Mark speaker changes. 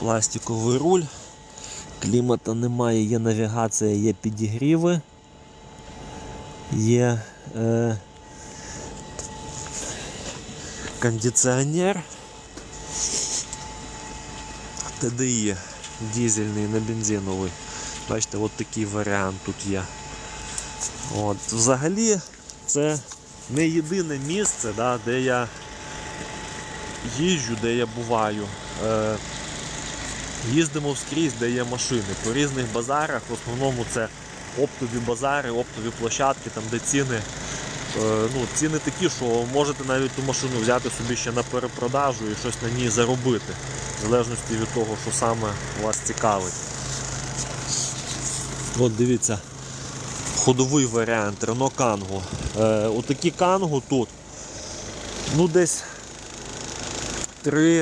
Speaker 1: пластиковий руль. Клімата немає, є навігація, є підігріви, є е, кондиціонер. TDI дизельний на бензиновий. Бачите, от такий варіант тут є. От, взагалі, це не єдине місце, да, де я їжджу, де я буваю. Е, їздимо скрізь, де є машини. По різних базарах. В основному це оптові базари, оптові площадки, там де ціни. е, Ну, ціни такі, що можете навіть ту машину взяти собі ще на перепродажу і щось на ній заробити, в залежності від того, що саме вас цікавить. От дивіться, ходовий варіант Renault Kangoo. Е, отакі Kangoo тут, ну десь 3